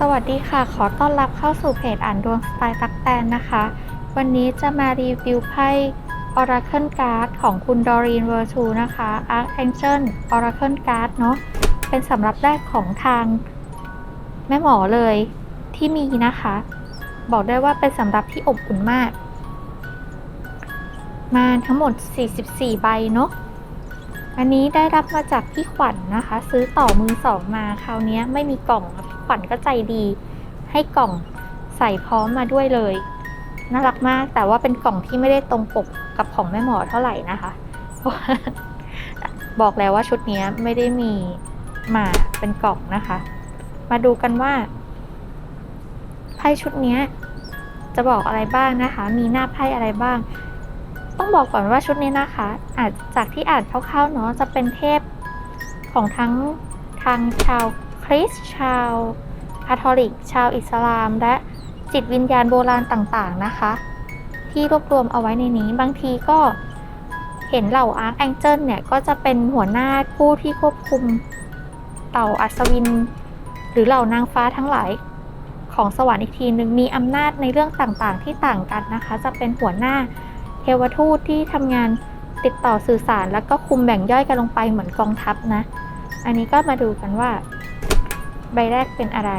สวัสดีค่ะ ขอต้อนรับเข้าสู่เพจอ่านดวงสไตล์ตักแตนนะคะ วันนี้จะมารีวิวไพ่ Oracle Card ของคุณดอรีนเวอร์ทูนะคะ Archangel Oracle Card เนาะเป็นสำหรับแรกของทางแม่หมอเลยที่มีนะคะ บอกได้ว่าเป็นสำหรับที่อบอุ่นมาก มาทั้งหมด 44 ใบเนาะอันนี้ได้รับมาจากพี่ขวัญนนะคะ ซื้อต่อมือสองมาคราวนี้ไม่มีกล่อง ขวัญก็ใจดี ให้กล่องใส่พร้อมมาด้วยเลย น่ารักมากแต่ว่าเป็นกล่องที่ไม่ได้ตรงปกกับของแม่หมอเท่าไหร่นะคะบอกแล้วว่าชุดนี้ไม่ได้มีมาเป็นกล่องนะคะ มาดูกันว่าไพ่ชุดนี้จะบอกอะไรบ้างนะคะ มีหน้าไพ่อะไรบ้าง ต้องบอกก่อนว่าชุดนี้นะคะ อาจจากที่อ่านคร่าวๆเนาะจะเป็นเทพของทั้งทางชาว คริสต์ชาวคาทอลิก ชาวอิสลาม และจิตวิญญาณโบราณต่างๆนะคะ ที่รวบรวมเอาไว้ในนี้บางทีก็เห็นเหล่าอาร์คแองเจิลเนี่ย ก็จะเป็นหัวหน้าผู้ที่ควบคุมเต่าอัศวิน หรือเหล่านางฟ้าทั้งหลายของสวรรค์อีกทีหนึ่งมีอำนาจในเรื่องต่างๆ ที่ต่างกันนะคะ จะเป็นหัวหน้าเทวทูตที่ทำงานติดต่อสื่อสาร แล้วก็คุมแบ่งย่อยกันลงไปเหมือนกองทัพนะ อันนี้ก็มาดูกันว่า ใบแรกเป็นอะไร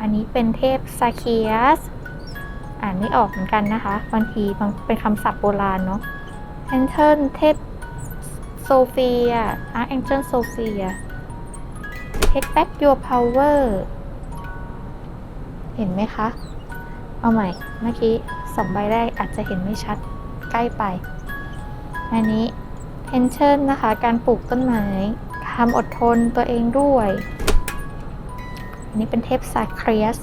อันนี้เป็นเทพซาเคียส อ่านไม่ออกเหมือนกันนะคะบางทีบางเป็นคำศัพท์โบราณเนาะแอนเทิลเทพโซเฟียอาร์แองเจิลโซเฟีย Take back your power เห็นไหมคะ เอาใหม่ เมื่อกี้สองใบแรกอาจจะเห็นไม่ชัดใกล้ไป อันนี้ tension นะคะ การปลูกต้นไม้ทำอดทนตัวเองด้วย อันนี้เป็นเทพซาเครียส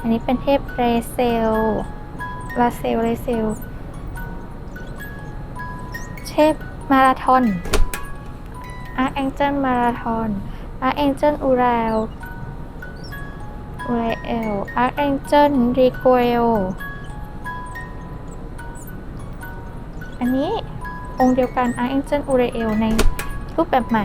อันนี้เป็นเทพเรเซลลาเซลเรเซล เทพมาราทอนอาร์แองเจิลมาราทอนอาร์แองเจิลอูร l อูไรเอลอาร์แองเจิลรีโกเอลอันนี้องค์เดียวกันอาร์แองเจิลอูไรเอลใน รูปแบบใหม่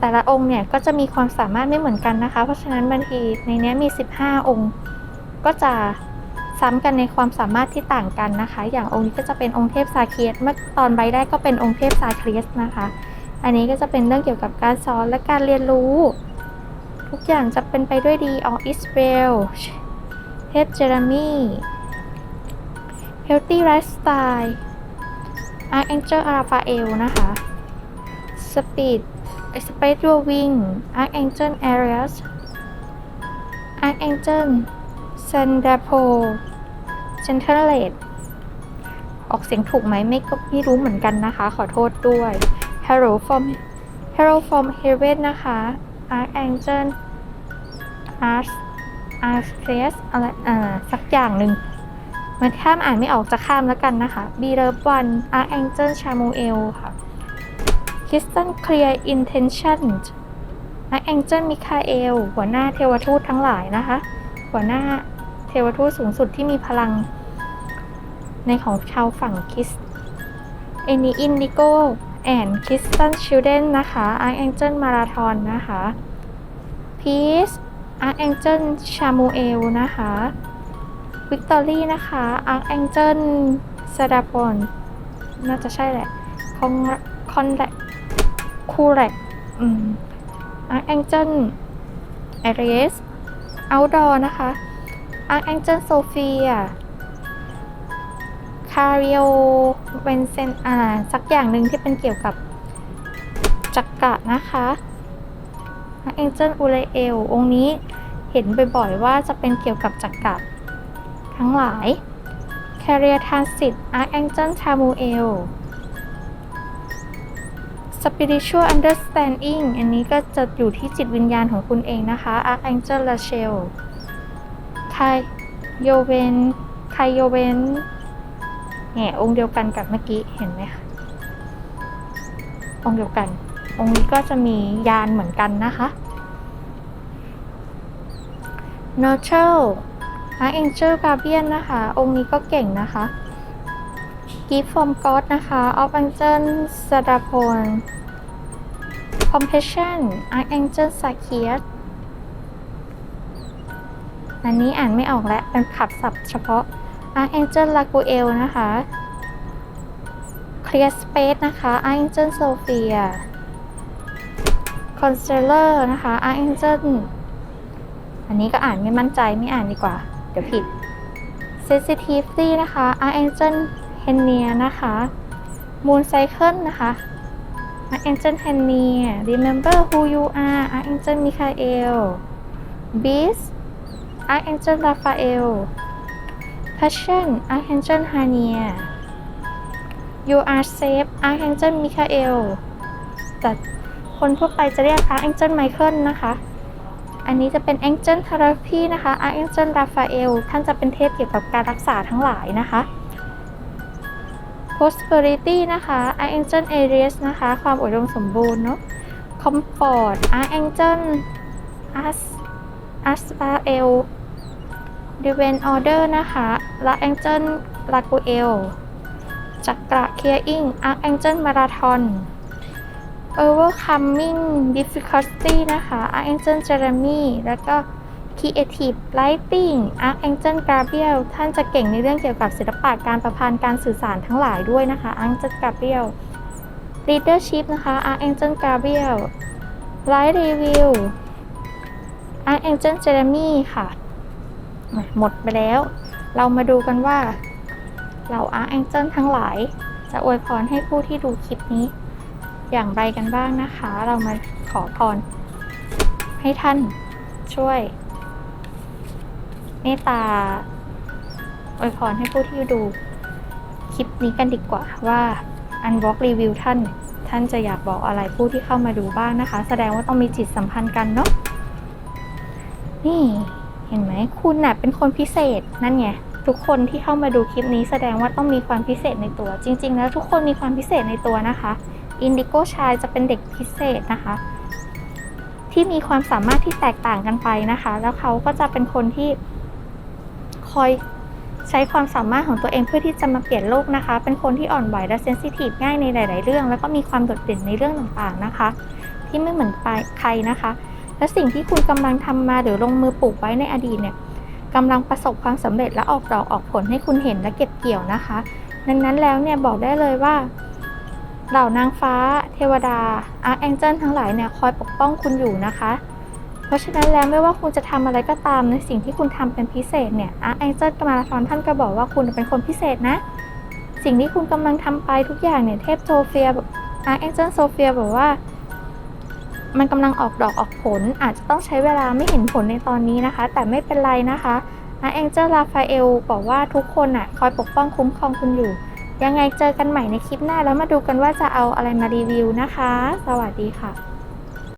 แต่ละองค์เนี่ยก็จะมีความสามารถไม่เหมือนกันนะคะ เพราะฉะนั้นบางทีในนี้มี 15 องค์ ก็จะซ้ำกันในความสามารถที่ต่างกันนะคะ อย่างองค์นี้ก็จะเป็นองค์เทพซาเคียสเมื่อตอนใบแรกก็เป็นองค์เทพซาเคียสนะคะ อันนี้ก็จะเป็นเรื่องเกี่ยวกับการสอนและการเรียนรู้ ทุกอย่างจะเป็นไปด้วยดีอออิสเบลเทพเจอร์มี่ Healthy Lifestyle Archangel Raphael นะคะ Speed Spread Your Wing Archangel Arius Archangel Sandapo Gentle Late ออกเสียงถูกไหมไม่ก็ไม่รู้เหมือนกันนะคะ ขอโทษด้วย Hello from Hello from Heaven นะคะ Archangel Ars Arceus อะไรอ่าสักอย่างหนึ่ง มันข้ามอ่านไม่ออกจะข้ามแล้วกันนะคะ b l o v e One Archangel Chamuel ค่ะ Kristen Clear Intention Archangel Michael หัวหน้าเทวทูตทั้งหลายนะคะ หัวหน้าเทวทูตสูงสุดที่มีพลัง ในของชาวฝั่งคริสเอนีอินดิโกแอนคิสตันชิลเดนนะคะ Archangel Marathon นะคะ Peace Archangel Chamuel นะคะ วิกตอรี่นะคะอาร์ a แองเจิลซาดาปอนน่าจะใช่แหละ คอนคอนแลคูแลกอืมอาร์ a แองเจิลเอเรสเอาดอร์นะคะอาร์ a แองเจิลโซเฟียคาริโอเวนเซนอ่าสักอย่างหนึ่งที่เป็นเกี่ยวกับจักระนะคะอาร์ a แองเจิลอูเรเอลองค์นี้เห็นบ่อยๆว่าจะเป็นเกี่ยวกับจักระ ทั้งหลาย Career Transit Archangel Chamuel Spiritual Understanding อันนี้ก็จะอยู่ที่จิตวิญญาณของคุณเองนะคะ Archangel Rachel ไคโยเวนไคโยเวนเนี่ยองค์เดียวกันกับเมื่อกี้เห็นไหมคะองค์เดียวกัน องค์นี้ก็จะมียานเหมือนกันนะคะ n o t r a l อา ร์ Angel Guardian นะคะ องค์นี้ก็เก่งนะคะ Gift from God นะคะ of Angel สดาพล Compassion Archangel s a k i a s อันนี้อ่านไม่ออกแล้ว เป็นขับศัพท์เฉพาะ Archangel Laguel นะคะ Clear Space นะคะ Archangel Sophia Constellar นะคะ Archangel อันนี้ก็อ่านไม่มั่นใจไม่อ่านดีกว่า ดี๋ยวผิด Sensitivity นะคะ Archangel Henia นะคะ Moon Cycle นะคะ Archangel Henia Remember who you are Archangel Michael Beast Archangel Raphael Passion Archangel Hania You are safe Archangel Michael แต่คนทั่วไปจะเรียก Archangel Michael นะคะ อันนี้จะเป็น Angel Therapy นะคะ Archangel Raphael ท่านจะเป็นเทพเกี่ยวกับการรักษาทั้งหลายนะคะ Prosperity นะคะ Archangel Aries นะคะ ความอุดมสมบูรณ์เนาะ Comfort Archangel As Asrael Divine Order นะคะและ Angel Raguel จักระ Clearing Archangel Marathon Overcoming Difficulty นะคะ Archangel Jeremy แล้วก็ Creative Writing Archangel Gabriel ท่านจะเก่งในเรื่องเกี่ยวกับศิลปะการประพันธ์การสื่อสารทั้งหลายด้วยนะคะ Archangel Gabriel Leadership นะคะ Archangel Gabriel Light Review Archangel Jeremy ค่ะ หมดไปแล้ว เรามาดูกันว่าเหล่า Archangel ทั้งหลายจะอวยพรให้ผู้ที่ดูคลิปนี้ อย่างไรกันบ้างนะคะ เรามาขอพร ให้ท่านช่วยเมตตาอวยพรให้ผู้ที่ดูคลิปนี้กันดีกว่าว่าอันบล็อกรีวิวท่าน ท่านจะอยากบอกอะไรผู้ที่เข้ามาดูบ้างนะคะ แสดงว่าต้องมีจิตสัมพันธ์กันเนาะนี่เห็นไหมคุณน่ะเป็นคนพิเศษนั่นไงทุกคนที่เข้ามาดูคลิปนี้แสดงว่าต้องมีความพิเศษในตัว จริง ๆ แล้วทุกคนมีความพิเศษในตัวนะคะ อินดิโกชายจะเป็นเด็กพิเศษนะคะ ที่มีความสามารถที่แตกต่างกันไปนะคะ แล้วเขาก็จะเป็นคนที่คอยใช้ความสามารถของตัวเองเพื่อที่จะมาเปลี่ยนโลกนะคะ เป็นคนที่อ่อนไหวและเซนซิทีฟง่ายในหลาย ๆ เรื่อง แล้วก็มีความโดดเด่นในเรื่องต่าง ๆ นะคะ ที่ไม่เหมือนใครนะคะ และสิ่งที่คุณกำลังทำมาหรือลงมือปลูกไว้ในอดีตเนี่ยกำลังประสบความสำเร็จและออกดอกออกผลให้คุณเห็นและเก็บเกี่ยวนะคะ ดังนั้นแล้วเนี่ยบอกได้เลยว่า เหล่านางฟ้า เทวดาอาร์แองเจิลทั้งหลายเนี่ยคอยปกป้องคุณอยู่นะคะ เพราะฉะนั้นแล้วไม่ว่าคุณจะทำอะไรก็ตามในสิ่งที่คุณทำเป็นพิเศษเนี่ยอาร์แองเจิลมาราธอนท่านก็บอกว่าคุณเป็นคนพิเศษนะ สิ่งที่คุณกำลังทำไปทุกอย่างเนี่ยเทพโซเฟียอาร์แองเจิลโซเฟียบอกว่า มันกำลังออกดอกออกผลอาจจะต้องใช้เวลาไม่เห็นผลในตอนนี้นะคะ แต่ไม่เป็นไรนะคะอาร์แองเจิลราฟาเอลบอกว่าทุกคนอะคอยปกป้องคุ้มครองคุณอยู่ ยังไงเจอกันใหม่ในคลิปหน้าแล้วมาดูกันว่าจะเอาอะไรมารีวิวนะคะ สวัสดีค่ะ